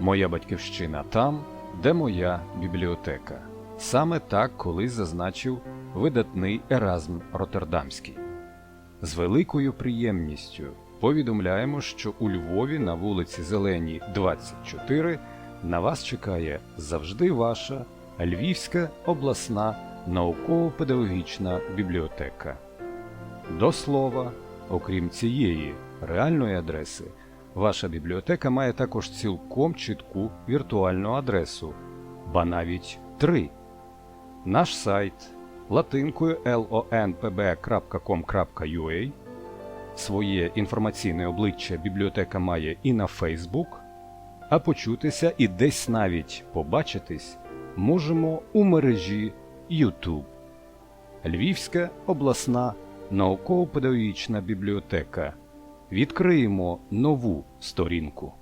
Моя батьківщина там, де моя бібліотека. Саме так колись зазначив видатний Еразм Роттердамський. З великою приємністю повідомляємо, що у Львові на вулиці Зеленій, 24 на вас чекає завжди ваша Львівська обласна науково-педагогічна бібліотека. До слова, окрім цієї реальної адреси, ваша бібліотека має також цілком чітку віртуальну адресу, ба навіть три. Наш сайт латинкою lonpb.com.ua Своє інформаційне обличчя бібліотека має і на Facebook, а почутися і десь навіть побачитись можемо у мережі YouTube. Львівська обласна науково-педагогічна бібліотека. Відкриємо нову сторінку.